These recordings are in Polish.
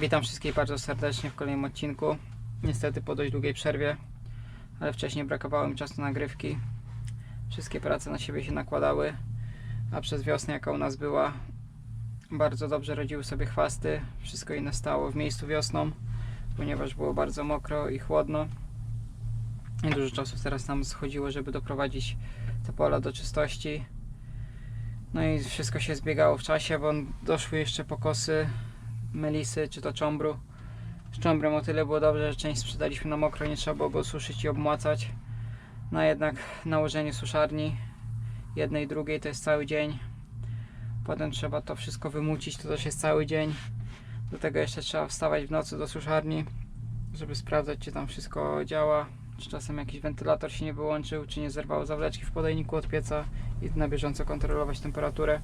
Witam wszystkich bardzo serdecznie w kolejnym odcinku. Niestety po dość długiej przerwie, ale wcześniej brakowało mi czasu na nagrywki. Wszystkie prace na siebie się nakładały, a przez wiosnę, jaka u nas była, bardzo dobrze rodziły sobie chwasty. Wszystko inne stało w miejscu wiosną, ponieważ było bardzo mokro i chłodno. I dużo czasu teraz nam schodziło, żeby doprowadzić te pola do czystości. No i wszystko się zbiegało w czasie, bo doszły jeszcze pokosy melisy czy to cząbru. Z cząbrem o tyle było dobrze, że część sprzedaliśmy na mokro, nie trzeba było go suszyć i obmłacać. No jednak nałożenie suszarni jednej, drugiej to jest cały dzień. Potem trzeba to wszystko wymucić, to też jest cały dzień. Do tego jeszcze trzeba wstawać w nocy do suszarni, żeby sprawdzać czy tam wszystko działa. Czy czasem jakiś wentylator się nie wyłączył, czy nie zerwało zawleczki w podajniku od pieca i na bieżąco kontrolować temperaturę.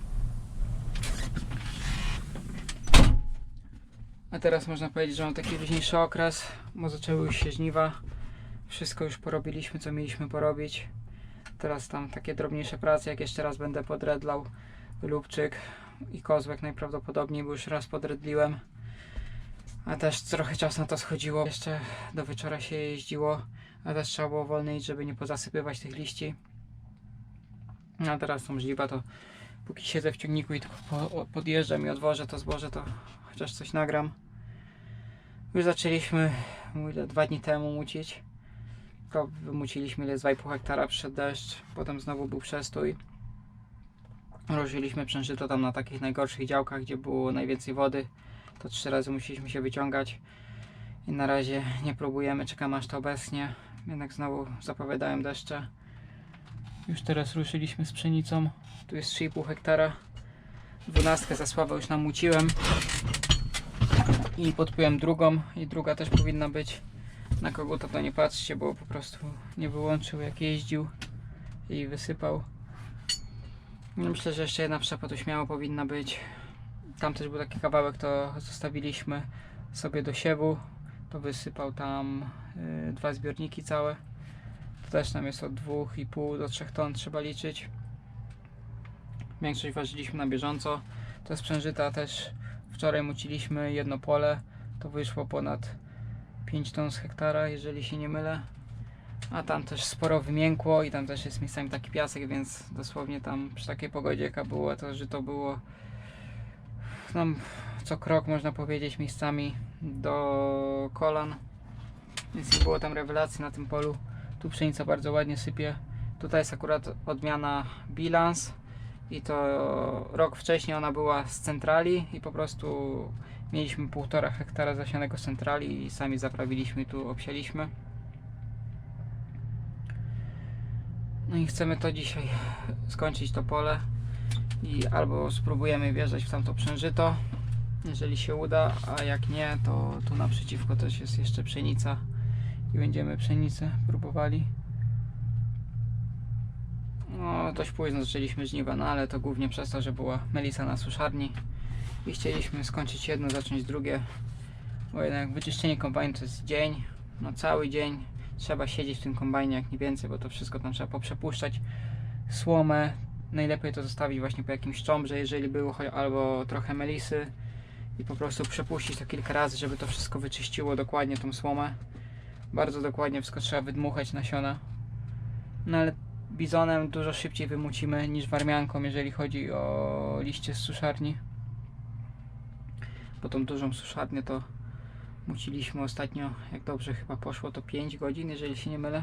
A teraz można powiedzieć, że mam taki luźniejszy okres, bo zaczęły już się żniwa. Wszystko już porobiliśmy, co mieliśmy porobić. Teraz tam takie drobniejsze prace, jak jeszcze raz będę podredlał lubczyk i kozłek najprawdopodobniej, bo już raz podredliłem. A też trochę czasu na to schodziło. Jeszcze do wieczora się jeździło, a też trzeba było wolniej, żeby nie pozasypywać tych liści. A teraz są żniwa, to póki siedzę w ciągniku i tylko po, podjeżdżam i odwożę to zboże, to chociaż coś nagram. Już zaczęliśmy dwa dni temu mucić. Tylko wymuciliśmy ile z 2,5 hektara przed deszcz, potem znowu był przestój. Rozżyliśmy przężyto tam na takich najgorszych działkach, gdzie było najwięcej wody. To trzy razy musieliśmy się wyciągać. I na razie nie próbujemy, czekamy aż to obecnie. Jednak znowu zapowiadałem deszcze. Już teraz ruszyliśmy z pszenicą. Tu jest 3,5 hektara. Dwunastkę za słabo już namuciłem. I podpiłem drugą. I druga też powinna być. Na koguta to nie patrzcie, bo po prostu nie wyłączył jak jeździł i wysypał. Myślę, że jeszcze jedna przyczepa tu śmiało powinna być. Tam też był taki kawałek, to zostawiliśmy sobie do siewu. To wysypał tam y, dwa zbiorniki całe. To też tam jest od 2,5 do 3 ton trzeba liczyć. Większość ważyliśmy na bieżąco. To sprzężyta też wczoraj muciliśmy jedno pole. To wyszło ponad 5 ton z hektara, jeżeli się nie mylę. A tam też sporo wymiękło i tam też jest miejscami taki piasek, więc dosłownie tam przy takiej pogodzie jaka była, to że to było no, co krok można powiedzieć miejscami do kolan. Więc nie było tam rewelacji na tym polu. Tu pszenica bardzo ładnie sypie. Tutaj jest akurat odmiana bilans i to rok wcześniej ona była z centrali i po prostu mieliśmy półtora hektara zasianego centrali i sami zaprawiliśmy tu obsialiśmy. No i chcemy to dzisiaj skończyć to pole i albo spróbujemy wjeżdżać w tamto przężyto, jeżeli się uda, a jak nie, to tu naprzeciwko też jest jeszcze pszenica i będziemy pszenicę próbowali. No, dość późno zaczęliśmy żniwa, no ale to głównie przez to, że była melisa na suszarni i chcieliśmy skończyć jedno, zacząć drugie, bo jednak wyczyszczenie kombajnu to jest dzień, no cały dzień trzeba siedzieć w tym kombajnie jak nie więcej, bo to wszystko tam trzeba poprzepuszczać, słomę, najlepiej to zostawić właśnie po jakimś cząbrze, jeżeli było, albo trochę melisy i po prostu przepuścić to kilka razy, żeby to wszystko wyczyściło dokładnie tą słomę. Bardzo dokładnie wszystko trzeba wydmuchać nasiona. No ale bizonem dużo szybciej wymucimy niż warmianką, jeżeli chodzi o liście z suszarni. Bo tą dużą suszarnię to muciliśmy ostatnio, jak dobrze chyba poszło, to 5 godzin, jeżeli się nie mylę.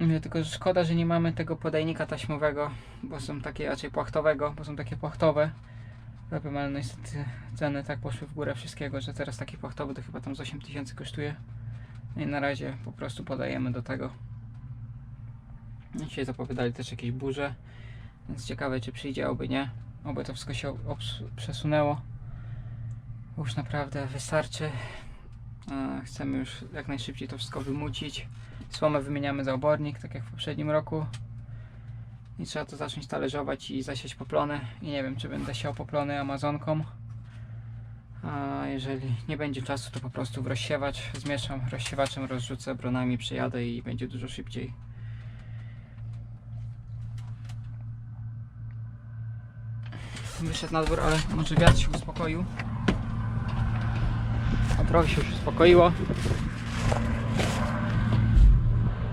Mówię tylko, że szkoda, że nie mamy tego podajnika taśmowego, bo są takie, raczej płachtowego, bo są takie płachtowe. Ale niestety ceny tak poszły w górę wszystkiego, że teraz taki płachtowy to chyba tam z 8000 kosztuje. No i na razie po prostu podajemy do tego. Dzisiaj zapowiadali też jakieś burze, więc ciekawe czy przyjdzie, oby nie. Oby to wszystko się przesunęło. Już naprawdę wystarczy. E, Chcemy już jak najszybciej to wszystko wymucić. Słomę wymieniamy za obornik, tak jak w poprzednim roku. I trzeba to zacząć talerzować i zasiać poplony. I nie wiem, czy będę siał poplony amazonką. A jeżeli nie będzie czasu, to po prostu w rozsiewacz zmieszam rozsiewaczem, rozrzucę bronami, przyjadę i będzie dużo szybciej. wyszedł na dwór, ale może wiatr się uspokoił. A trochę się już uspokoiło.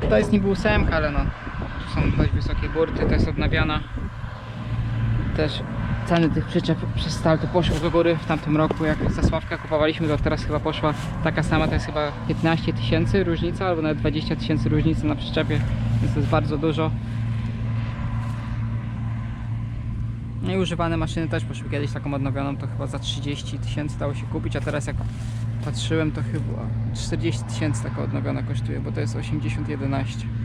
To jest niby ósemka, ale no, tu są dość wysokie burty, to jest odnawiana. Też ceny tych przyczep przez startu poszły do góry w tamtym roku, jak Zasławka kupowaliśmy, to teraz chyba poszła taka sama, to jest chyba 15 tysięcy różnica, albo nawet 20 tysięcy różnicy na przyczepie, więc to jest bardzo dużo. No i używane maszyny też poszły kiedyś taką odnowioną, to chyba za 30 tysięcy dało się kupić, a teraz jak patrzyłem to chyba 40 tysięcy taka odnowiona kosztuje, bo to jest 8011. No,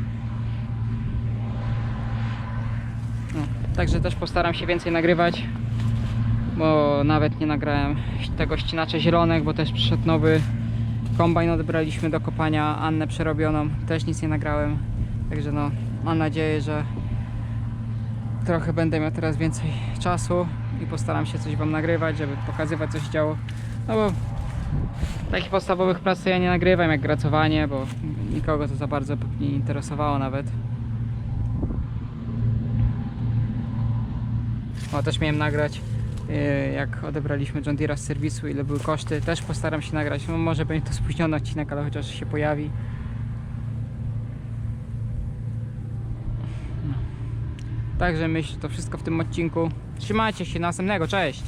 także też postaram się więcej nagrywać, bo nawet nie nagrałem tego ścinacza zielonek, bo też przyszedł nowy kombajn, odebraliśmy do kopania Annę przerobioną, też nic nie nagrałem, także no mam nadzieję, że trochę będę miał teraz więcej czasu i postaram się coś Wam nagrywać, żeby pokazywać co się działo. No bo takich podstawowych prac ja nie nagrywam, jak gracowanie, bo nikogo to za bardzo nie interesowało nawet. O, też miałem nagrać yy, jak odebraliśmy John Deere'a z serwisu, ile były koszty. Też postaram się nagrać. No, może będzie to spóźniony odcinek, ale chociaż się pojawi. Także myślę, to wszystko w tym odcinku. Trzymajcie się, następnego, cześć!